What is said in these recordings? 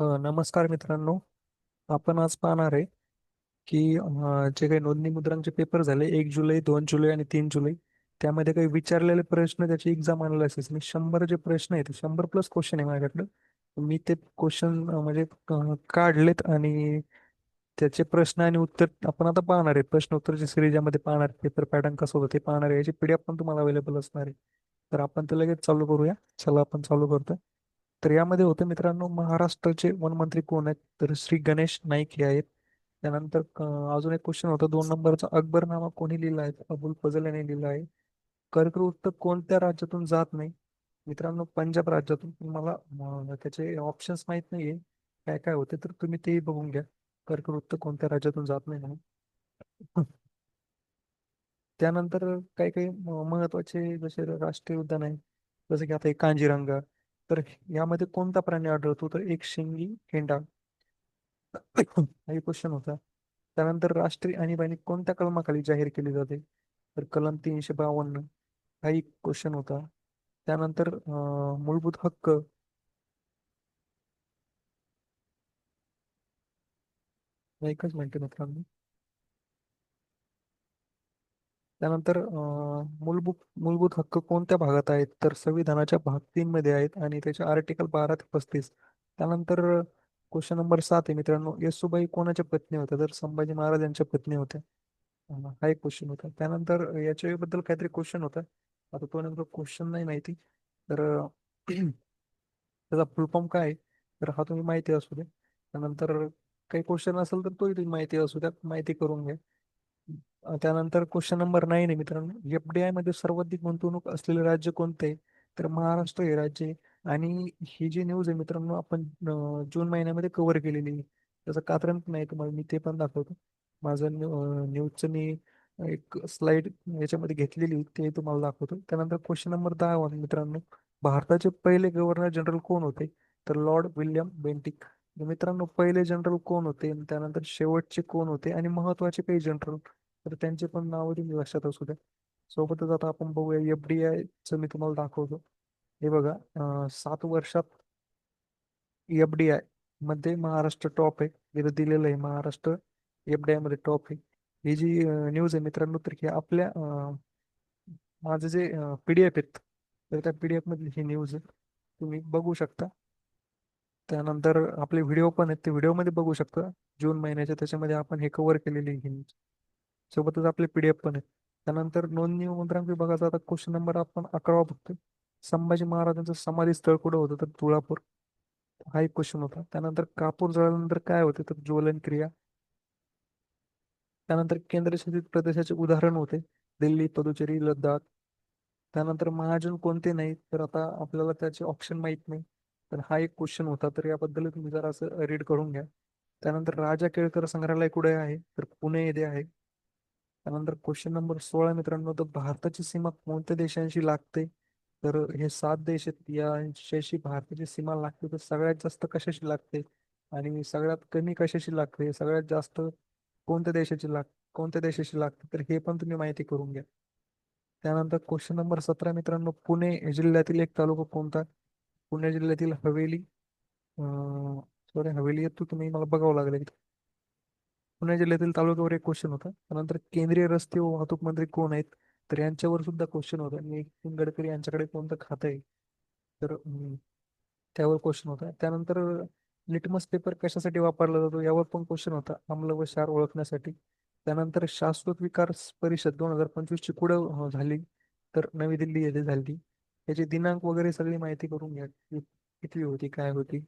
नमस्कार मित्रांनो. आपण आज पाहणार आहे की जे काही नोंदणी मुद्रांचे पेपर झाले एक जुलै दोन जुलै आणि तीन जुलै त्यामध्ये काही विचारलेले प्रश्न त्याची एक्झाम अनालिसिस मी शंभर जे प्रश्न आहेत शंभर प्लस क्वेश्चन आहे माझ्याकडं. मी ते क्वेश्चन म्हणजे काढलेत आणि त्याचे प्रश्न आणि उत्तर आपण आता पाहणार आहे. प्रश्न उत्तरची सिरीज यामध्ये पाहणार पेपर पॅटर्न कसं होतं ते पाहणार आहे. याची पीडीएफ पण तुम्हाला अवेलेबल असणार आहे. तर आपण ते लगेच चालू करूया. चला आपण चालू करतोय तर यामध्ये होतं मित्रांनो महाराष्ट्राचे वनमंत्री कोण आहेत? तर श्री गणेश नाईक हे आहेत. त्यानंतर अजून एक क्वेश्चन होता दोन नंबरचा. अकबरनामा कोणी लिहिला आहे? अबुल फजल यांनी लिहिला आहे. कर्कवृत्त कोणत्या राज्यातून जात नाही? मित्रांनो पंजाब राज्यातून. मला त्याचे ऑप्शन्स माहीत नाहीये. काय काय होते तर तुम्ही तेही बघून घ्या. कर्कवृत्त कोणत्या राज्यातून जात नाही म्हणून. त्यानंतर काही काही महत्त्वाचे जसे राष्ट्रीय उद्यान आहे जसं की आता एक कांजीरंगा तर यामध्ये कोणता प्राणी आढळतो? तर एक शिंगी हेंडा हा क्वेश्चन होता. त्यानंतर राष्ट्रीय आणीबाणी कोणत्या कलमाखाली जाहीर केली जाते? तर कलम तीनशे बावन्न. हा एक क्वेश्चन होता. त्यानंतर मूलभूत हक्क. एकच मिनिट मित्रांनो त्यानंतर मूलभूत मूलभूत हक्क कोणत्या भागात आहेत? तर संविधानाच्या भाग तीन मध्ये आहेत आणि त्याचे आर्टिकल बारा ते पस्तीस. त्यानंतर क्वेश्चन नंबर सात आहे मित्रांनो. येसुबाई कोणाच्या पत्नी होत्या? तर संभाजी महाराज यांच्या पत्नी होत्या. हा एक क्वेश्चन होता. त्यानंतर याच्या बद्दल काहीतरी क्वेश्चन होता. आता तो नेमका क्वेश्चन नाही माहिती. तर त्याचा फुल फॉर्म काय आहे? तर हा तुम्ही माहिती असू द्या. त्यानंतर काही क्वेश्चन असेल तर तोही तुम्ही माहिती असू द्या. माहिती करून घ्या. त्यानंतर क्वेश्चन नंबर नाईन आहे मित्रांनो. एफडीआयमध्ये सर्वाधिक गुंतवणूक असलेले राज्य कोणते? तर महाराष्ट्र हे राज्य आणि ही जी न्यूज आहे मित्रांनो आपण जून महिन्यामध्ये कव्हर केलेली आहे. त्याचं कारण नाही तुम्हाला मी ते पण दाखवतो. माझं न्यूजचं मी एक स्लाइड याच्यामध्ये घेतलेली ते तुम्हाला दाखवतो. त्यानंतर क्वेश्चन नंबर दहा मित्रांनो. भारताचे पहिले गव्हर्नर जनरल कोण होते? तर लॉर्ड विल्यम बेंटिक मित्रांनो पहिले जनरल कोण होते? आणि त्यानंतर शेवटचे कोण होते? आणि महत्त्वाचे काही जनरल तर त्यांचे पण नाव तुम्ही लक्षात असू द्या. सोबतच आता आपण बघूया एफडीआय च मी तुम्हाला दाखवतो. हे बघा सात वर्षात एफडीआयमध्ये महाराष्ट्र टॉप आहे. इथं दिलेलं आहे महाराष्ट्र एफडीआयमध्ये टॉप आहे. ही जी न्यूज आहे मित्रांनो तर की आपल्या माझं जे पीडीएफ आहेत तर त्या पीडीएफ मधली ही न्यूज आहे. तुम्ही बघू शकता. त्यानंतर आपले व्हिडिओ पण आहेत ते व्हिडिओमध्ये बघू शकता. जून महिन्याच्या त्याच्यामध्ये आपण हे कव्हर केलेली ही न्यूज सोबतच आपले पीडीएफ पण आहेत. त्यानंतर नोंदणी मुद्रांक विभागाचा आता क्वेश्चन नंबर आपण अकरावा बघतोय. संभाजी महाराजांचं समाधी स्थळ कुठं होतं? तर तुळापूर. हा एक क्वेश्चन होता. त्यानंतर कापूर जळल्यानंतर काय होते? तर ज्वलन क्रिया. त्यानंतर केंद्रशासित प्रदेशाचे उदाहरण होते. दिल्ली पदुचेरी लद्दाख. त्यानंतर महाजन कोणते नाही तर आता आपल्याला त्याचे ऑप्शन माहीत नाही. तर हा एक क्वेश्चन होता. तर याबद्दल तुम्ही जरा असं रीड करून घ्या. त्यानंतर राजा केळकर संग्रहालय कुठे आहे? तर पुणे येथे आहे. त्यानंतर क्वेश्चन नंबर सोळा मित्रांनो. तर भारताची सीमा कोणत्या देशांशी लागते? तर हे सात देश आहेत. यांच्याशी भारताची सीमा लागते तर सगळ्यात जास्त कशाशी लागते? आणि सगळ्यात कमी कशाशी लागते? सगळ्यात जास्त कोणत्या देशाची लाग कोणत्या देशाशी लागते? तर हे पण तुम्ही माहिती करून घ्या. त्यानंतर क्वेश्चन नंबर सतरा मित्रांनो. पुणे जिल्ह्यातील एक तालुका कोणता? पुणे जिल्ह्यातील हवेली. सॉरी हवेली येतो तुम्ही. मला बघावं लागेल पुणे जिल्ह्यातील तालुक्यावर एक क्वेश्चन होता. त्यानंतर केंद्रीय रस्ते व वाहतूक मंत्री कोण आहेत? तर यांच्यावर सुद्धा क्वेश्चन होता. नितीन गडकरी यांच्याकडे कोणतं खातं आहे? तर त्यावर क्वेश्चन होता. त्यानंतर लिटमस पेपर कशासाठी वापरला जातो? यावर पण क्वेश्चन होता. आम्ल व क्षार ओळखण्यासाठी. त्यानंतर शाश्वत विकास परिषद दोन हजार पंचवीस ची कुठं झाली? तर नवी दिल्ली येथे झाली. त्याची दिनांक वगैरे सगळी माहिती करून घ्या. किती होती काय होती?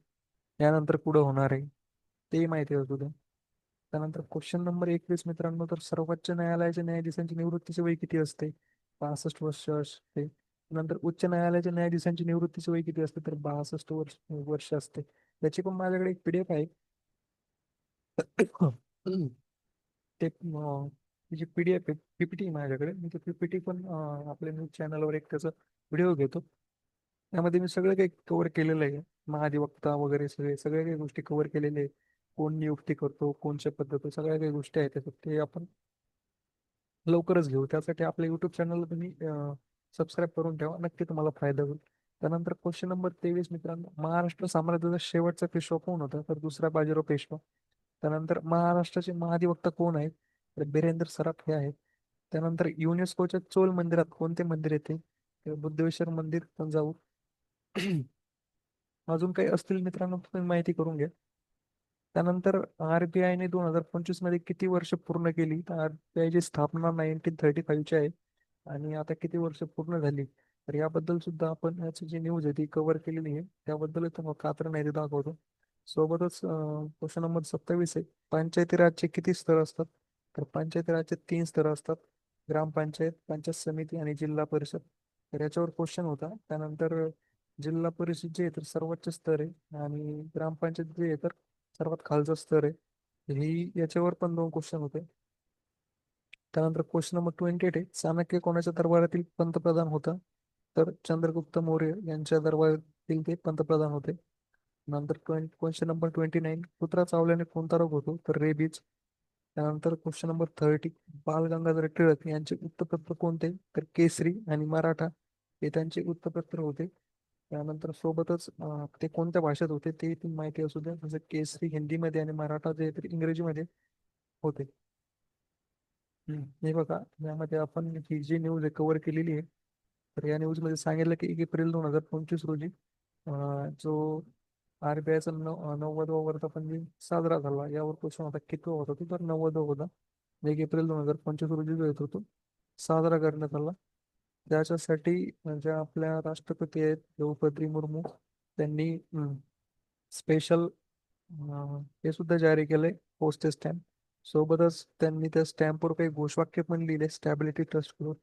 यानंतर कुठं होणार आहे. तेही माहिती असू द्या त्यानंतर क्वेश्चन नंबर एकवीस मित्रांनो तर सर्वोच्च न्यायालयाच्या न्यायाधीशांची निवृत्तीचे वय किती असते? पासष्ट वर्ष असते. नंतर उच्च न्यायालयाच्या न्यायाधीशांची निवृत्तीचे वय किती असते? तर बासष्ट वर्ष वर्ष असते. त्याची पण माझ्याकडे एक पीडीएफ आहे. ते जी पीडीएफ आहे पीपीटी माझ्याकडे. मी ते पीपीटी पण आपल्या न्यूज चॅनलवर एक त्याचा व्हिडिओ घेतो. त्यामध्ये मी सगळं काही कव्हर केलेलं आहे. महाधिवक्ता वगैरे सगळे सगळ्या काही गोष्टी कव्हर केलेल्या आहे कोण नियुक्ती करतो कोणच्या पद्धती सगळ्या काही गोष्टी आहेत त्याच्यात. ते आपण लवकरच घेऊ. त्यासाठी आपल्या युट्यूब चॅनलला तुम्ही सबस्क्राईब करून ठेवा. नक्की तुम्हाला फायदा होईल. त्यानंतर क्वेश्चन नंबर तेवीस मित्रांनो. महाराष्ट्र साम्राज्याचा शेवटचा पेशवा कोण होता? तर दुसरा बाजीराव पेशवा. त्यानंतर महाराष्ट्राचे महाधिवक्ता कोण आहेत? तर बिरेंद्र सराफ हे आहेत. त्यानंतर युनेस्कोच्या चोल मंदिरात कोणते मंदिर येते? तर बुद्धेश्वर मंदिर जाऊ अजून काही असतील मित्रांनो तुम्ही माहिती करून घ्या. त्यानंतर आरबीआयने दोन हजार पंचवीसमध्ये किती वर्ष पूर्ण केली? तर आरबीआय ची स्थापना नाईन्टीन थर्टी फाईव्हची आहे आणि आता किती वर्ष पूर्ण झाली? तर याबद्दल सुद्धा आपण याची जी न्यूज आहे ती कव्हर केलेली आहे. त्याबद्दल कात्र नाही दाखवतो. सोबतच क्वेश्चन नंबर सत्तावीस आहे. पंचायती राजचे किती स्तर असतात? तर पंचायती राजचे तीन स्तर असतात. ग्रामपंचायत पंचायत समिती आणि जिल्हा परिषद. तर याच्यावर क्वेश्चन होता. त्यानंतर जिल्हा परिषद जे आहे तर सर्वोच्च स्तर आहे आणि ग्रामपंचायत जे आहे तर सर्वात खालचा स्तर आहे. ही याच्यावर पण दोन क्वेश्चन होते. त्यानंतर क्वेश्चन नंबर ट्वेंटी एट आहे. चाणक्य कोणाच्या दरबारातील पंतप्रधान होता? तर चंद्रगुप्त मौर्य यांच्या दरबारातील ते पंतप्रधान होते. नंतर क्वेश्चन नंबर ट्वेंटी नाईन कुत्रा चावल्याने कोणता रोग होतो? तर रेबीज. त्यानंतर क्वेश्चन नंबर थर्टी बाल गंगाधर टिळक यांचे उत्तरपत्र कोणते? तर केसरी आणि मराठा हे त्यांचे उत्तरपत्र होते. त्यानंतर सोबतच ते कोणत्या भाषेत होते ते पण माहिती असू द्या जसं केसरी हिंदीमध्ये आणि मराठा जे तर इंग्रजीमध्ये होते. हे बघा यामध्ये आपण ही जी न्यूज आहे कव्हर केलेली आहे तर या न्यूजमध्ये सांगितलं की एक एप्रिल दोन हजार पंचवीस रोजी जो आरबीआयचा नव्वदवा वर्धापन दिन साजरा झाला यावर क्वेश्चन होता किती होता तो तर नव्वद होता. एक एप्रिल दोन हजार पंचवीस रोजी जो येत होतो साजरा करण्यात आला. त्याच्यासाठी म्हणजे आपल्या राष्ट्रपती आहेत द्रौपदी मुर्मू. त्यांनी स्पेशल हे सुद्धा जारी केलंय पोस्टेज स्टॅम्प सोबतच त्यांनी त्या स्टॅम्पवर काही घोषवाक्य पण लिहिले स्टॅबिलिटी ट्रस्ट करून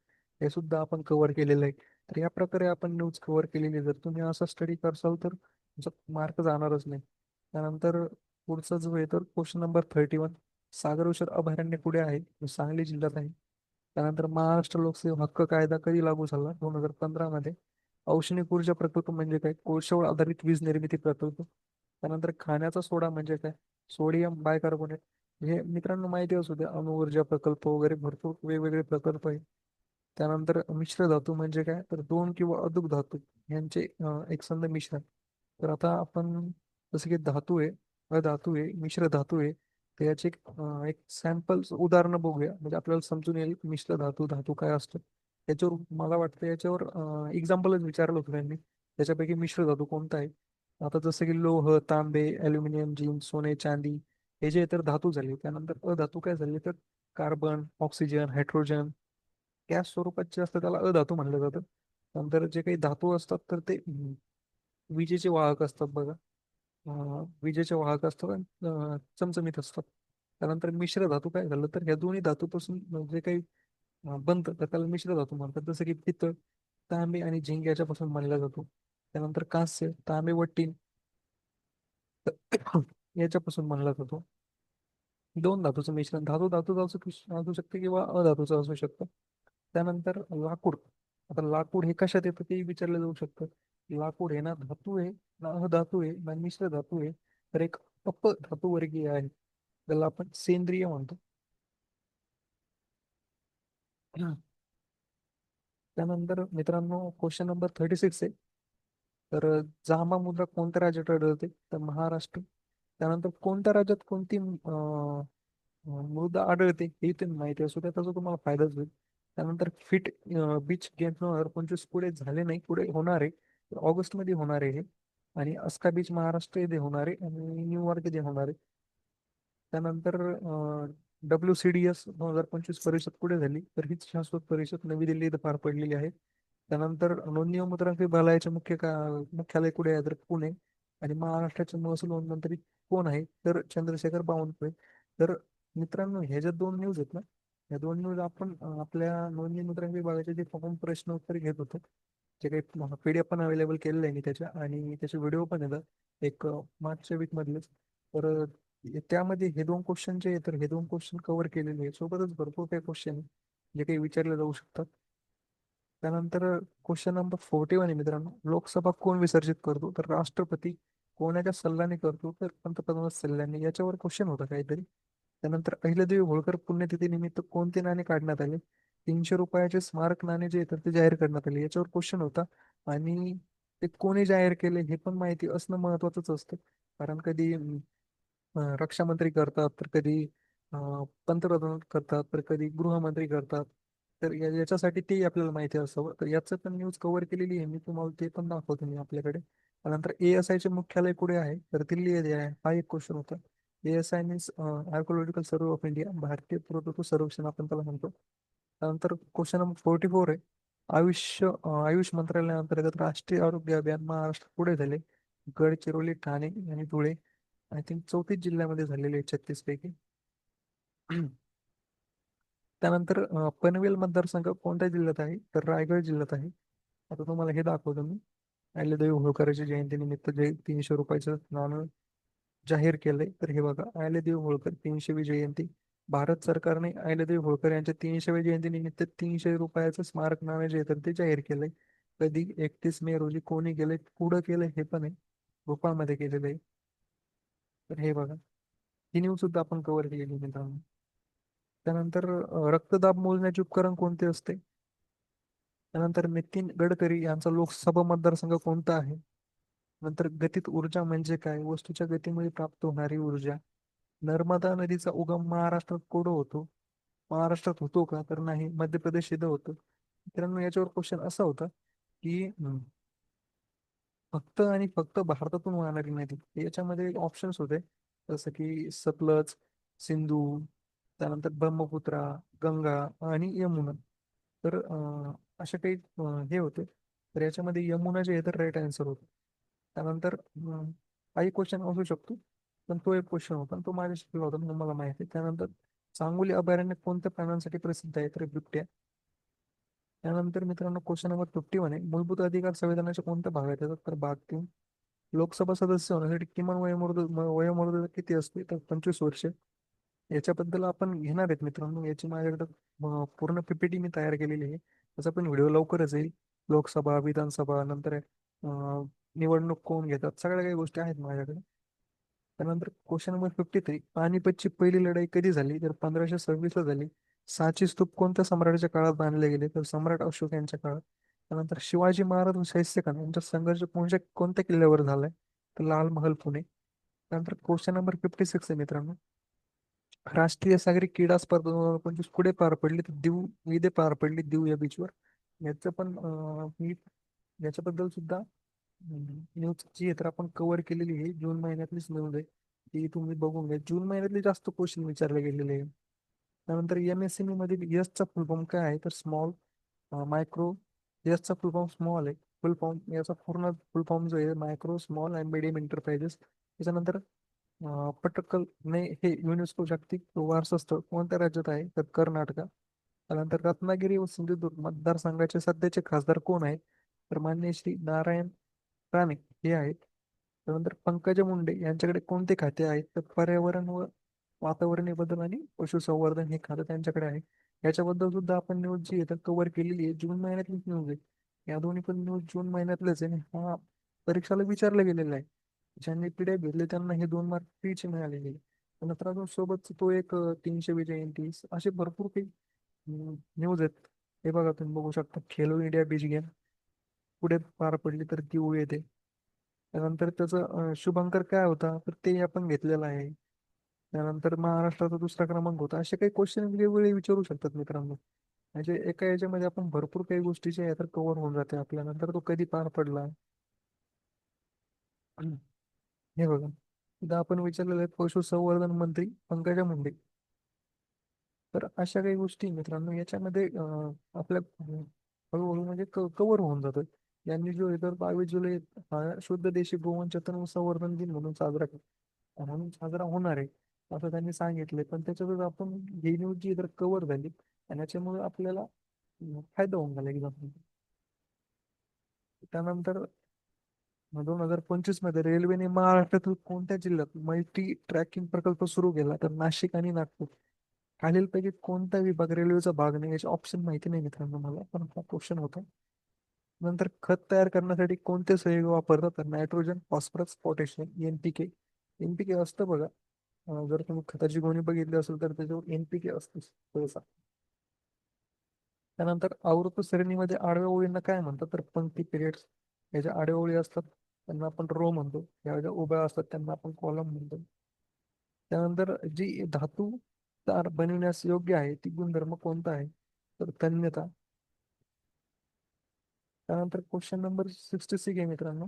हे सुद्धा आपण कव्हर केलेलं आहे. तर या प्रकारे आपण न्यूज कव्हर केलेली जर तुम्ही असा स्टडी करसाल तर मार्क जाणारच नाही. त्यानंतर पुढचा जो आहे तर क्वेश्चन नंबर थर्टी वन सागर उशर अभयारण्य कुठे आहे? सांगली जिल्ह्यात आहे. त्यानंतर महाराष्ट्र लोकसेवा हक्क कायदा कधी लागू झाला? दोन हजार पंधरा मध्ये. औष्णिक ऊर्जा प्रकल्प म्हणजे काय? कोळशावर आधारित वीज निर्मिती प्रकल्प. त्यानंतर खाण्याचा सोडा म्हणजे काय? Sodium bicarbonate. हे मित्रांनो माहिती असू द्या. अणुऊर्जा प्रकल्प वगैरे भरपूर वेगवेगळे प्रकल्प आहे त्यानंतर मिश्र धातू म्हणजे काय? तर दोन किंवा अधिक धातू यांचे एकसंध मिश्रण. तर आता आपण जसं की धातू आहे अधातू आहे मिश्र धातू आहे. तर याचे एक सॅम्पल उदाहरणं बघूया. म्हणजे आपल्याला समजून येईल मिश्र धातू धातू काय असतो. त्याच्यावर मला वाटतं याच्यावर एक्झाम्पलच विचारलं होतं त्यांनी. त्याच्यापैकी मिश्र धातू कोणता आहे? आता जसं की लोह तांबे अल्युमिनियम जिंक सोने चांदी हे जे तर धातू झाले त्यानंतर अधातू काय झाले तर? कार्बन ऑक्सिजन हायड्रोजन गॅस स्वरूपात जे असतं त्याला अधातू म्हणलं जातं. नंतर जे काही धातू असतात तर ते विजेचे वाहक असतात बघा. विजेच्या वाहक असतात चमचमीत असतात. त्यानंतर मिश्र धातू काय झालं तर ह्या दोन्ही धातूपासून जे काही बनतं तर त्याला मिश्र धातू म्हणतात. जसं की पितळ तांबे आणि झिंग याच्यापासून मानला जातो. त्यानंतर कांस्य तांबे व टीन याच्यापासून मानला जातो. दोन धातूचं मिश्रण धातू धातू असू शकते किंवा अधातूचं असू शकतं. त्यानंतर लाकूड. आता लाकूड हे कशात येतं ते विचारलं जाऊ शकतं. लाकूड हे ना धातू आहे धातू आहे मिश्र धातू आहे तर एक अप धातू वर्गीय आहे. त्याला आपण सेंद्रिय म्हणतो. त्यानंतर मित्रांनो क्वेश्चन नंबर थर्टी सिक्स आहे. तर जामा मुद्रा कोणत्या राज्यात आढळते? तर महाराष्ट्र. त्यानंतर कोणत्या राज्यात कोणती मृदा आढळते? हे तुम्ही माहिती असू द्या त्याचा तुम्हाला फायदाच होईल. त्यानंतर फिट बीच गेम्स पंचवीस पुढे झाले नाही पुढे होणार आहे ऑगस्टमध्ये होणार आहे आणि अस्का बीच महाराष्ट्र येथे होणार आहे आणि न्यूयॉर्क येथे होणार आहे. त्यानंतर डब्ल्यू सी डी एस दोन हजार पंचवीस परिषद पुढे झाली? तर हीच शाश्वत परिषद नवी दिल्ली इथं पार पडलेली आहे. त्यानंतर नोंदणी व मुद्रांक विभागाचे मुख्य का मुख्यालय कुठे आहे? तर पुणे. आणि महाराष्ट्राचे महसूल मंत्री कोण आहे? तर चंद्रशेखर बावनकुळे. तर मित्रांनो ह्या ज्या दोन न्यूज आहेत ना या दोन न्यूज आपण आपल्या नोंदणी मुद्रांक विभागाचे जे फॉर्म प्रश्न उत्तर घेत होतो जे काही पीडीएफ पण अवेलेबल केलेलं आहे मी त्याच्या आणि त्याचे व्हिडिओ पण येतात एक मागच्या वीक मधलेच. तर त्यामध्ये हे दोन क्वेश्चन जे तर हे दोन क्वेश्चन कव्हर केलेले आहेत. सोबतच भरपूर काही क्वेश्चन जे काही विचारले जाऊ शकतात. त्यानंतर क्वेश्चन नंबर फोर्टी वन आहे मित्रांनो. लोकसभा कोण विसर्जित करतो? तर राष्ट्रपती कोणाच्या सल्ल्याने करतो? तर पंतप्रधान सल्ल्याने. याच्यावर क्वेश्चन होता काहीतरी. त्यानंतर अहिल्यादेवी होळकर पुण्यतिथी निमित्त कोणते नाणे काढण्यात आले? तीनशे रुपयाचे स्मारक नाणे जे तर ते जाहीर करण्यात आले. याच्यावर क्वेश्चन होता. आणि ते कोणी जाहीर केले हे पण माहिती असणं महत्वाचंच असतं. कारण कधी रक्षा मंत्री रक्षामंत्री करतात तर कधी पंतप्रधान करतात तर कधी गृहमंत्री करतात. तर याच्यासाठी ते आपल्याला माहिती असावं. तर याचं पण न्यूज कव्हर केलेली आहे. मी तुम्हाला ते पण दाखवतो मी आपल्याकडे. त्यानंतर एएसआय चे मुख्यालय कुठे आहे? तर दिल्ली येथे आहे. हा एक क्वेश्चन होता. ASI means archaeological survey of India भारतीय पुरातत्व सर्वेक्षण आपण त्याला म्हणतो. त्यानंतर क्वेश्चन नंबर फोर्टी फोर आहे. आयुष्य आयुष मंत्रालयाअंतर्गत राष्ट्रीय आरोग्य अभियान महाराष्ट्र पुढे झाले. गडचिरोली ठाणे आणि धुळे आय थिंक चौतीस जिल्ह्यामध्ये झालेले छत्तीस पैकी त्यानंतर पनवेल मतदारसंघ कोणत्या जिल्ह्यात आहे? तर रायगड जिल्ह्यात आहे. आता तुम्हाला हे दाखवतो मी. अहिल्यादेवी होळकरांच्या जयंतीनिमित्त जे तीनशे रुपयाचं नाणं जाहीर केलंय. तर हे बघा अहिल्यादेवी होळकर तीनशेवी जयंती. भारत सरकारने अहिल्यादेवी होळकर यांच्या तीनशेव्या जयंतीनिमित्त तीनशे रुपयाचं स्मारक नाणे जे तर ते जाहीर केलंय. कधी? एकतीस मे रोजी कोणी केलंय पुढं केलंय? हे पण आहे भोपाळमध्ये केलेलं आहे. तर हे बघा. ही न्यूज सुद्धा आपण कव्हर केलेली मित्रांनो. त्यानंतर रक्तदाब मोजण्याचे उपकरण कोणते असते? त्यानंतर नितीन गडकरी यांचा लोकसभा मतदारसंघ कोणता आहे? नंतर गतीत ऊर्जा म्हणजे काय? वस्तूच्या गतीमुळे प्राप्त होणारी ऊर्जा. नर्मदा नदीचा उगम महाराष्ट्रात कुठं होतो? महाराष्ट्रात होतो का? तर नाही मध्य प्रदेश इथं होतो. मित्रांनो याच्यावर क्वेश्चन असा होता की फक्त आणि फक्त भारतातून वाहणारी नदी याच्यामध्ये ऑप्शन्स होते. जसं की सतलज सिंधू त्यानंतर ब्रह्मपुत्रा गंगा आणि यमुना. तर अं, असे काही हे होते. तर याच्यामध्ये यमुना जे आहे तर राईट आन्सर होतं. त्यानंतर काही क्वेश्चन असू शकतो. पण तो एक क्वेश्चन होता. तो माझ्या केला होता म्हणून मला माहिती आहे. त्यानंतर सांगोली अभयारण्य कोणत्या प्राण्यांसाठी प्रसिद्ध आहे? तर बिबट्या. त्यानंतर मित्रांनो क्वेश्चन नंबर फिफ्टी वन आहे. मूलभूत अधिकार संविधानाच्या कोणत्या आहेत येतात? तर भाग तीन. लोकसभा सदस्य होण्यासाठी किमान वयोमर्यादा म- वयोमर्यादा किती असते? तर पंचवीस वर्ष. याच्याबद्दल आपण घेणार आहेत मित्रांनो. याची माझ्याकडे पूर्ण पीपीटी मी तयार केलेली आहे. त्याचा पण व्हिडिओ लवकरच येईल. लोकसभा विधानसभा नंतर निवडणूक कोण घेतात? सगळ्या काही गोष्टी आहेत माझ्याकडे. त्यानंतर क्वेश्चन नंबर फिफ्टी थ्री पानिपतची पहिली लढाई कधी झाली? तर पंधराशे सव्वीस ला झाली. साची स्तूप कोणत्या सम्राटाच्या काळात बांधले गेले? तर सम्राट अशोक यांच्या काळात. त्यानंतर शिवाजी महाराज व शाहिस्ते यांचा संघर्ष कोणत्या कोणत्या किल्ल्यावर झालाय? तर लाल महल पुणे. त्यानंतर क्वेश्चन नंबर फिफ्टी सिक्स आहे मित्रांनो. राष्ट्रीय सागरी क्रीडा स्पर्धा दोन हजार पंचवीस कुठे पार पडली तर दीव इथे पार पडली दीव या बीचवर याचं पण मी याच्याबद्दल सुद्धा न्यूज जी तर आपण कव्हर केलेली आहे जून महिन्यातलीच न्यूज आहे. ती तुम्ही बघून घ्या. जून महिन्यातले जास्त क्वेश्चन विचारले गेलेले आहे त्यानंतर एम एस एम ई मध्ये यसचा फुल फॉर्म काय आहे? तर स्मॉल मायक्रो यसचा फुल फॉर्म स्मॉल आहे. फुल फॉर्म याचा पूर्ण फुल फॉर्म जो आहे micro small and medium enterprises त्याच्यानंतर पटकल ने हे युनेस्को जागतिक वारसा स्थळ कोणत्या राज्यात आहे? तर कर्नाटका. त्यानंतर रत्नागिरी व सिंधुदुर्ग मतदारसंघाचे सध्याचे खासदार कोण आहेत? तर मान्य श्री नारायण राणे हे आहेत. त्यानंतर पंकजा मुंडे यांच्याकडे कोणते खाते आहेत? तर पर्यावरण व वातावरणीय बदल आणि पशुसंवर्धन हे खातं त्यांच्याकडे आहे. याच्याबद्दल सुद्धा आपण न्यूज जी आहे तर कव्हर केलेली आहे. जून महिन्यातलीच न्यूज आहे. या दोन्ही पण न्यूज जून महिन्यातलेच आहे. हा परीक्षाला विचारलं गेलेलं आहे. ज्यांनी पिढ्या भेटले त्यांना हे दोन मार्क फ्रीचे मिळालेले आहे नंतर अजून सोबत तो एक तीनशे जयंती असे भरपूर काही न्यूज आहेत. हे बघा तुम्ही बघू शकता. Khelo India beach game. पुढे पार पडली तर ती येते. त्यानंतर त्याचा शुभांकर शुभंकर काय होता? तर ते आपण घेतलेलं आहे. त्यानंतर महाराष्ट्राचा दुसरा क्रमांक होता. असे काही क्वेश्चन वेगवेगळे विचारू शकतात मित्रांनो. म्हणजे एका याच्यामध्ये आपण भरपूर काही गोष्टी ज्या तर कव्हर होऊन जाते आपल्या. नंतर तो कधी पार पडला? हे बघा. इथं आपण विचारलेलं आहे पशुसंवर्धन मंत्री पंकजा मुंडे. तर अशा काही गोष्टी मित्रांनो याच्यामध्ये आपल्या हळूहळू म्हणजे कव्हर होऊन जातात. यांनी जो आहे तर बावीस जुलै हा शुद्ध देशी गोवंशातन व संवर्धन दिन म्हणून साजरा म्हणून साजरा होणार आहे असं त्यांनी सांगितले. पण त्याच्यातच आपण ही न्यूज जी तर कव्हर झाली. आणि याच्यामुळे आपल्याला फायदा होऊन झाला एक्झाम त्यानंतर दोन हजार पंचवीसमध्ये रेल्वेने महाराष्ट्रातील कोणत्या जिल्ह्यात मल्टी ट्रॅकिंग प्रकल्प सुरू केला? तर नाशिक आणि नागपूर. खालीलपैकी कोणता विभाग रेल्वेचा भाग नाही याचे ऑप्शन माहिती नाही मित्रांनो मला पण हा क्वेश्चन होता. नंतर खत तयार करण्यासाठी कोणते संयुग वापरतात? तर nitrogen phosphorus potassium NPK NPK असतं बघा. जर तुम्ही खताची गोणी बघितली असेल तर त्याच्यावर एनपीके असतं सहसा त्यानंतर आवृत्त श्रेणीमध्ये आडव्या ओळींना काय म्हणतात? तर पंक्ती पिरियड्स. या ज्या ओळी असतात त्यांना आपण रो म्हणतो. या ज्या उभ्या असतात त्यांना आपण कॉलम म्हणतो. त्यानंतर जी धातू तार बनविण्यास योग्य आहे ती गुणधर्म कोणता आहे? तर तन्यता. त्यानंतर क्वेश्चन नंबर सिक्स्टी सिक्स आहे मित्रांनो.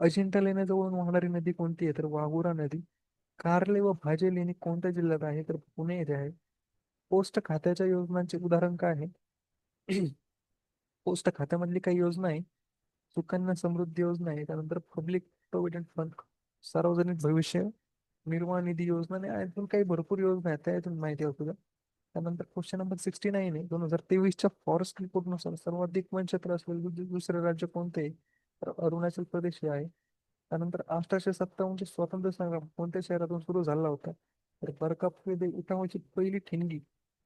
अजिंठा लेण्याजवळून वाहणारी नदी कोणती आहे? तर वाघुरा नदी. कारले व भाजे लेणी कोणत्या जिल्ह्यात आहे? तर पुणे येथे आहे. पोस्ट खात्याच्या योजनांचे उदाहरण काय आहे? पोस्ट खात्यामधली काही योजना आहे. सुकन्या समृद्धी योजना आहे. त्यानंतर पब्लिक प्रोव्हिडंट फंड सार्वजनिक भविष्य निर्वाह निधी योजना आणि अजून काही भरपूर योजना आहेत. त्या माहिती आहे तुला त्यानंतर क्वेश्चन नंबर सिक्स्टी नाईन आहे. दोन हजार तेवीसच्या फॉरेस्ट रिपोर्टनुसार सर्वाधिक वनक्षेत्र असलेले दुसरे राज्य कोणते तर अरुणाचल प्रदेश हे आहे. त्यानंतर अठराशे सत्तावन्नचे स्वातंत्र्य संग्राम कोणत्या शहरातून सुरू झाला होता? तर बरकापुरी उठावाची पहिली ठिणगी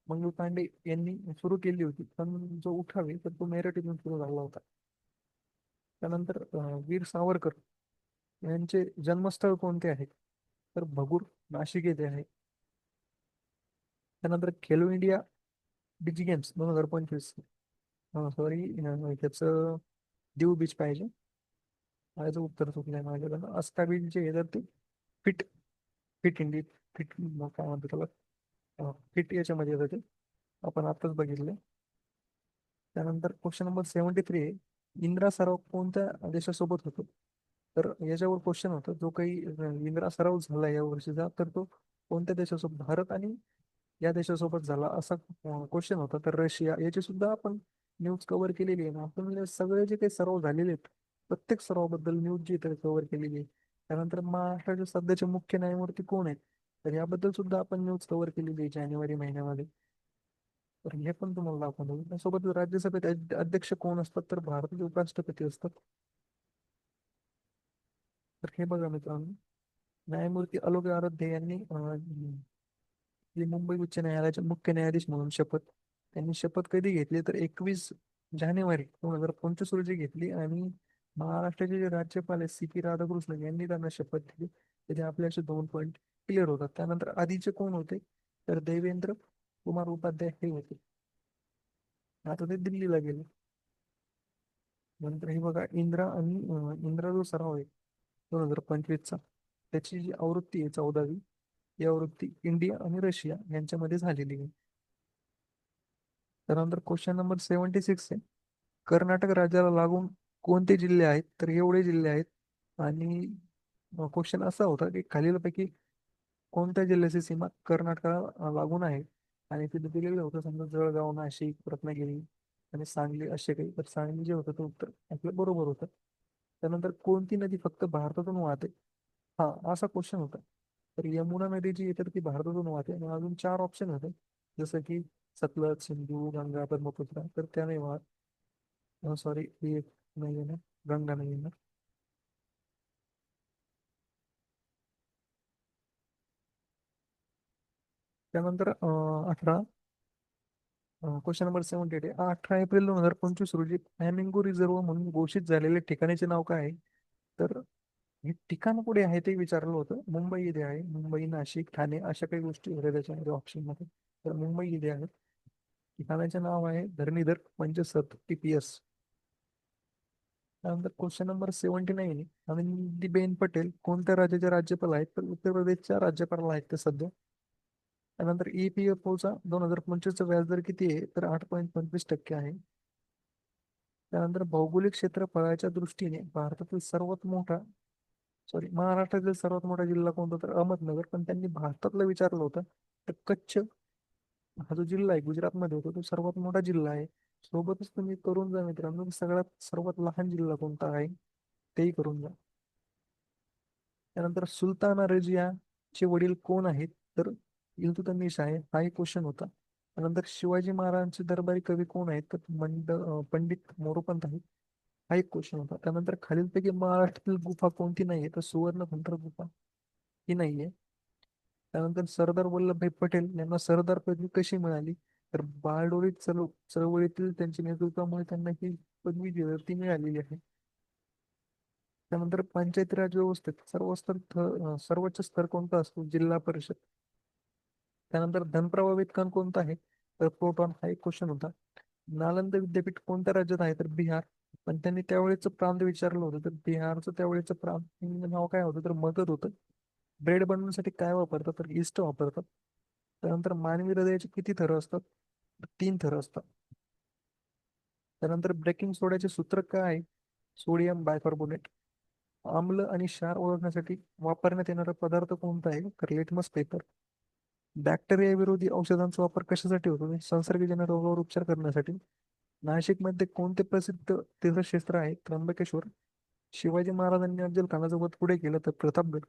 मंगल पांडे यांनी सुरू केली होती. पण जो उठावे तर तो मेरठीतून सुरू झाला होता. त्यानंतर वीर सावरकर यांचे जन्मस्थळ कोणते आहे? तर भगूर नाशिक येथे आहे. त्यानंतर खेलो इंडिया डिजी गेम्स दोन हजार पंचवीस. सॉरी त्याचं दीव बीच पाहिजे. माझं उत्तर चुकलंय माझ्याकडनं. अस्ता बीच जे आहे तर ते फिट फिट इंडी फिट काय म्हणतो त्याला? फिट याच्यामध्ये येतं ते आपण आताच बघितले. त्यानंतर क्वेश्चन नंबर सेव्हन्टी थ्री आहे. इंदिरा सराव कोणत्या देशासोबत होतो? तर याच्यावर क्वेश्चन होतं. जो काही इंदिरा सराव झाला या वर्षीचा तर तो कोणत्या देशासोबत? भारत आणि या देशासोबत झाला असा क्वेश्चन होता. तर रशिया याची सुद्धा आपण न्यूज कव्हर केलेली आहे ना. आपण हे सगळे जे काही सराव झालेले आहेत प्रत्येक सरावाबद्दल न्यूज जी कव्हर केलेली आहे. त्यानंतर महाराष्ट्राचे सध्याचे मुख्य न्यायमूर्ती कोण आहेत? तर याबद्दल सुद्धा आपण न्यूज कव्हर केलेली आहे जानेवारी महिन्यामध्ये. तर हे पण तुम्हाला दाखवतो. त्यासोबत राज्यसभेत अध्यक्ष कोण असतात? तर भारताचे उपराष्ट्रपती असतात. तर हे बघा मित्रांनो. न्यायमूर्ती अलोक आराध्य यांनी आपली मुंबई उच्च न्यायालयाचे मुख्य न्यायाधीश म्हणून शपथ. त्यांनी शपथ कधी घेतली? तर एकवीस जानेवारी दोन हजार पंचवीस रोजी घेतली आणि महाराष्ट्राचे जे राज्यपाल आहेत सी पी राधाकृष्ण यांनी त्यांना शपथ दिली. त्याचे आपल्याचे दोन पॉईंट क्लिअर होतात. त्यानंतर आधीचे कोण होते? तर देवेंद्र कुमार उपाध्याय हे होते. आता ते दिल्लीला गेले. नंतर हे बघा इंद्रा आणि इंद्रा जो सराव आहे दोन हजार पंचवीसचा. त्याची जी आवृत्ती आहे चौदावी या वृत्ती इंडिया आणि रशिया यांच्यामध्ये झालेली आहे. त्यानंतर क्वेश्चन नंबर सेव्हन्टी सिक्स आहे. कर्नाटक राज्याला लागून कोणते जिल्हे आहेत? तर एवढे जिल्हे आहेत. आणि क्वेश्चन असा होता की खालीलपैकी कोणत्या जिल्ह्याची सीमा कर्नाटकाला लागून आहे? आणि तिथे दिलेलं होतं समजा जळगाव नाशिक रत्नागिरी आणि सांगली असे काही. तर सांगली जे होतं ते उत्तर आपलं बरोबर होतं. त्यानंतर कोणती नदी फक्त भारतातून वाहते? हा असा क्वेश्चन होता. तर यमुना नदी जी येते ती भारतातून वाहते आणि अजून चार ऑप्शन होते जसं की सतलज सिंधू गंगा ब्रह्मपुत्रा. तर त्या नाही वाहत. सॉरी ही नाही आहे ना गंगा नाही आहे ना त्यानंतर अठरा. क्वेश्चन नंबर सेव्हन्टी एट अठरा एप्रिल दोन हजार पंचवीस रोजी फ्लॅमिंगो रिझर्व म्हणून घोषित झालेल्या ठिकाणाचे नाव काय आहे? तर हे ठिकाण कुठे आहे ते विचारलं होतं. मुंबई इथे आहे. मुंबई नाशिक ठाणे अशा काही गोष्टी होत्या त्याच्यामध्ये ऑप्शनमध्ये. तर मुंबई इथे आहे. ठिकाणाचे नाव आहे धरणीधर पंचसत टी पी एस त्यानंतर question number seventy nine Anandiben Patel कोणत्या राज्याचे राज्यपाल आहेत? तर उत्तर प्रदेशच्या राज्यपाल आहेत ते सध्या. त्यानंतर ई पी एफ ओचा दोन हजार पंचवीसचा व्याजदर किती आहे? तर आठ पॉईंट पंचवीस टक्के आहे. त्यानंतर भौगोलिक क्षेत्रफळाच्या दृष्टीने भारतातील सर्वात मोठा सॉरी महाराष्ट्रातील सर्वात मोठा जिल्हा कोणता तर अहमदनगर. पण त्यांनी भारतातलं विचारलं होतं तर कच्छ हा जो जिल्हा आहे गुजरातमध्ये होतो तो सर्वात मोठा जिल्हा आहे. सोबतच तुम्ही करून जा मित्रांनो सगळ्यात सर्वात लहान जिल्हा कोणता आहे तेही करून जा. त्यानंतर सुलताना रजियाचे वडील कोण आहेत तर इल्तुतमिश आहे हा एक क्वेश्चन होता. त्यानंतर शिवाजी महाराजांचे दरबारी कवी कोण आहेत तर मंड पंडित मोरोपंत आहेत. हा एक क्वेश्चन होता. त्यानंतर खालीलपैकी महाराष्ट्रातील गुफा कोणती नाहीये? तर सुवर्णखंड गुफा ही नाहीये. त्यानंतर सरदार वल्लभभाई पटेल यांना सरदार पदवी कशी मिळाली? तर बारडोली चळव चळवळीतील त्यांच्या नेतृत्वामुळे त्यांना ही पदवी जी ती मिळालेली आहे. त्यानंतर पंचायती राज व्यवस्थेत सर्वस्तर स्तर सर्वोच्च स्तर कोणता असतो? जिल्हा परिषद. त्यानंतर धनप्रभावित कण कोणता आहे? तर प्रोटॉन हा एक क्वेश्चन होता. नालंदा विद्यापीठ कोणत्या राज्यात आहे? तर बिहार. पण त्यांनी त्यावेळेच प्रांत विचारलं होतं तर बिहारचं त्यावेळेचं प्रांत म्हणजे नाव काय होतं तर मगध होतं. ब्रेड बनवण्यासाठी काय वापरतात तर इस्ट वापरतात. त्यानंतर मानवी हृदयाचे किती थर असतात तीन थर असतात. त्यानंतर ब्रेकिंग सोड्याचे सूत्र काय आहे सोडियम बायकार्बोनेट. आम्ल आणि क्षार ओळखण्यासाठी वापरण्यात येणारा पदार्थ कोणता आहे तर लिटमस पेपर. बॅक्टेरिया विरोधी औषधांचा वापर कशासाठी होतो म्हणजे संसर्गजन्य रोगावर उपचार करण्यासाठी. नाशिकमध्ये कोणते प्रसिद्ध तीर्थक्षेत्र आहे? त्र्यंबकेश्वर. शिवाजी महाराजांनी अफजल खानाचं वध पुढे केलं तर प्रतापगड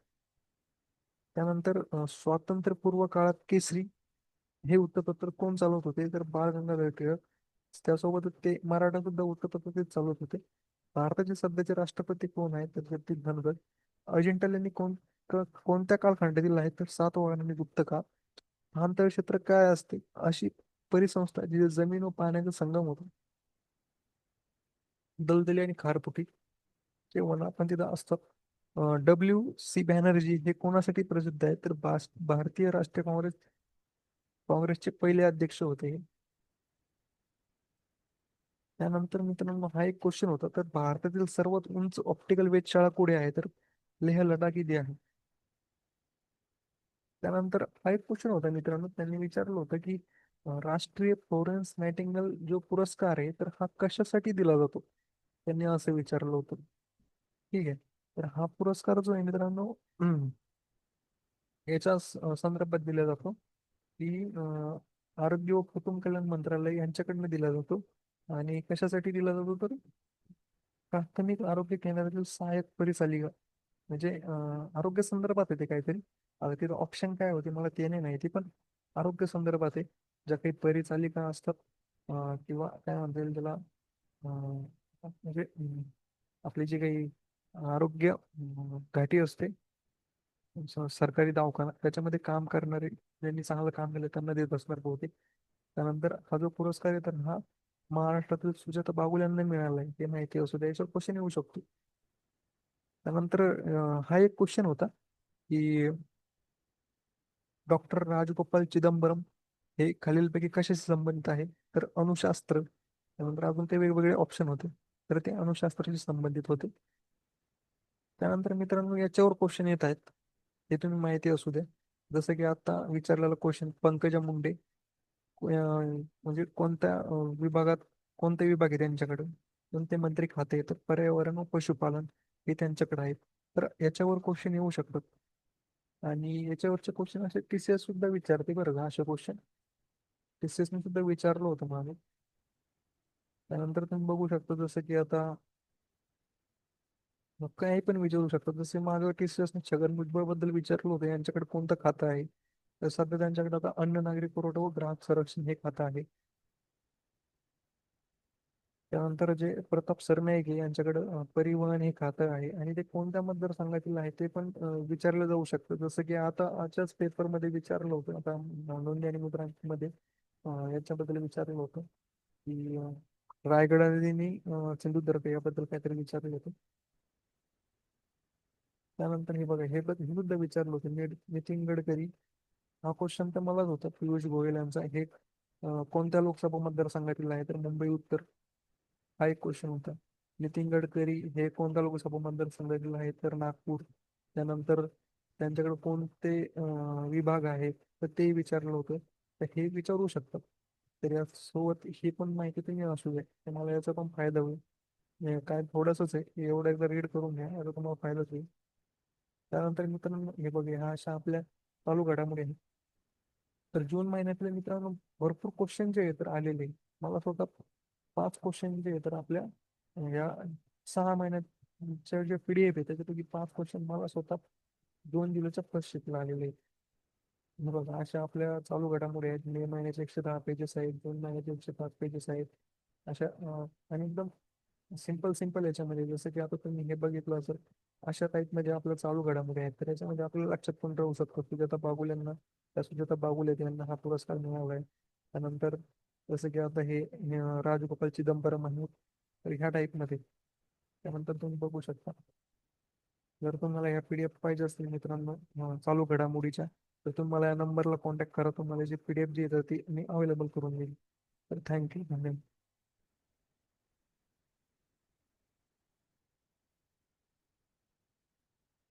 त्यानंतर स्वातंत्र्यपूर्व काळात केसरी हे वृत्तपत्र कोण चालवत होते? तर बाळ गंगाधर टिळक. त्यासोबतच ते मराठा सुद्धा वृत्तपत्र ते चालवत होते. भारताचे सध्याचे राष्ट्रपती कोण आहेत? तर जगदीप धनखड. अजिंठा यांनी कोण कोणत्या कालखंडातील आहेत? तर सात वाहनांनी गुप्त काळ आंतर क्षेत्र काय असते? अशी परिसंस्था जिथे जमीन व पाण्याचा संगम होतो. दलदली आणि खारपुटी ते वन आपण तिथं असतात डब्ल्यू सी बॅनर्जी हे कोणासाठी प्रसिद्ध आहे? तर बास भारतीय राष्ट्रीय काँग्रेस काँग्रेसचे पहिले अध्यक्ष होते. हे. त्यानंतर मित्रांनो हा एक क्वेश्चन होता. तर भारतातील सर्वात उंच ऑप्टिकल वेधशाळा कुठे आहे? तर लेह लडाख इथे आहे. त्यानंतर हा एक क्वेश्चन होता मित्रांनो. त्यांनी विचारलं होतं की राष्ट्रीय फ्लोरेन्स नायटिंगल जो पुरस्कार आहे तर हा कशासाठी दिला जातो? त्यांनी असं विचारलं होतं. ठीक आहे. तर हा पुरस्कार जो आहे मित्रांनो याच्या संदर्भात दिला जातो. की आरोग्य व कुटुंब कल्याण मंत्रालय यांच्याकडनं दिला जातो. आणि कशासाठी दिला जातो तर प्राथमिक आरोग्य केंद्रातील सहाय्यक परिचालिका म्हणजे आरोग्य संदर्भात आहे ते काहीतरी. आता तिथं ऑप्शन काय होते मला ते नाही माहिती पण आरोग्य संदर्भात आहे. ज्या काही परिचालिका असतात किंवा काय म्हणता येईल त्याला म्हणजे आपली जी काही आरोग्य घाटी असते सरकारी दवाखाना त्याच्यामध्ये काम करणारे ज्यांनी चांगलं काम केलं त्यांना देत असणार बहुतेक. त्यानंतर हा जो पुरस्कार आहे तर हा महाराष्ट्रातील सुजाता बागुल यांना मिळाला आहे ते माहिती असू द्या याच्यावर क्वेश्चन येऊ शकतो. त्यानंतर हा एक क्वेश्चन होता की डॉक्टर राजगोपाल चिदंबरम हे खालीलपैकी कशाशी संबंधित आहे? तर अणुशास्त्र त्यानंतर अजून ते वेगवेगळे ऑप्शन होते. तर ते अणुशास्त्राशी संबंधित होते. त्यानंतर मित्रांनो याच्यावर क्वेश्चन येत आहेत. हे तुम्ही माहिती असू द्या. जसं की आता विचारलेला क्वेश्चन पंकजा मुंडे म्हणजे कोणत्या विभागात कोणते विभाग आहे त्यांच्याकडे? कोणते मंत्री खाते येतात तर पर्यावरण व पशुपालन हे त्यांच्याकडे आहेत. तर याच्यावर क्वेश्चन येऊ शकतात. आणि याच्यावरचे क्वेश्चन असे टीसीएस सुद्धा विचारते बरं का असे क्वेश्चन टीसीएस ने सुद्धा विचारलं होतं मागे. त्यानंतर तुम्ही बघू शकता जसं की आता मग काही पण विचारू शकता. जसे टी टीसीएस ने छगन भुजबळबद्दल विचारलं होतं यांच्याकडे कोणतं खातं आहे? तर सध्या त्यांच्याकडे आता अन्न नागरी पुरवठा व ग्राहक संरक्षण हे खातं आहे. त्यानंतर जे प्रताप सरनाईके यांच्याकडे परिवहन हे खातं आहे. आणि ते कोणत्या मतदारसंघातील आहे ते पण विचारलं जाऊ शकतं. जसं की आता आजच्याच पेपरमध्ये विचारलं होतं आता नोंदणी आणि मुद्रांकमध्ये याच्याबद्दल विचारलं होतं की अं, रायगड आणि अं, सिंधुदुर्ग याबद्दल काहीतरी विचारलं होतं. त्यानंतर हे बघा हे बघ हे सुद्धा विचारलं होतं. नितीन गडकरी हा क्वेश्चन तर मलाच होता. पियुष गोयल यांचा हे कोणत्या लोकसभा मतदारसंघातील आहे? तर मुंबई उत्तर. हा एक क्वेश्चन होता. नितीन गडकरी हे कोणत्या लोकसभा मतदारसंघातील आहे तर नागपूर. त्यानंतर त्यांच्याकडे कोणते विभाग आहेत? तर ते विचारलं होतं. तर हे विचारू शकतात. तर यासोबत ही पण माहिती तुम्ही असू द्या. तुम्हाला मला याचा पण फायदा होईल. काय थोडंसंच आहे. एवढं एकदा रीड करून घ्या. याचा तुम्हाला फायदाच होईल. त्यानंतर मित्रांनो हे बघा ह्या अशा आपल्या चालू घडामोडी आहेत. तर जून महिन्यातले मित्रांनो भरपूर क्वेश्चन जे आहेत तर आलेले मला स्वतः पाच क्वेश्चन जे तर आपल्या या सहा महिन्याच्या जे पी डी एफ आहे त्याच्यापैकी पाच क्वेश्चन मला स्वतः दोन जुलैच्या फर्स्ट शिफ्टला आलेले आहेत. हे बघा अशा आपल्या चालू घडामोडी आहेत. मे महिन्याचे एकशे दहा पेजेस आहेत जून महिन्याचे एकशे पाच पेजेस आहेत. अशा आणि एकदम सिंपल सिंपल याच्यामध्ये जसं की आता तुम्ही हे बघितलं असेल अशा टाईपमध्ये आपल्या चालू घडामोडी आहेत. तर याच्यामध्ये आपल्याला लक्षात पण राहू शकतो? सुजाता बागुल यांना. त्या सुजाता बागुल आहेत यांना हा पुरस्कार मिळाला आहे त्यानंतर जसं की आता हे राजगोपाल चिदंबरम आहेत. तर ह्या टाईपमध्ये त्यानंतर तुम्ही बघू शकता. जर तुम्हाला ह्या पी डी एफ पाहिजे असतील मित्रांनो चालू घडामोडीच्या तर तुम्ही मला या नंबरला कॉन्टॅक्ट करा. तुम्हाला G P D F G येतात ती मी अवेलेबल करून देईल. तर थँक्यू धन्यवाद.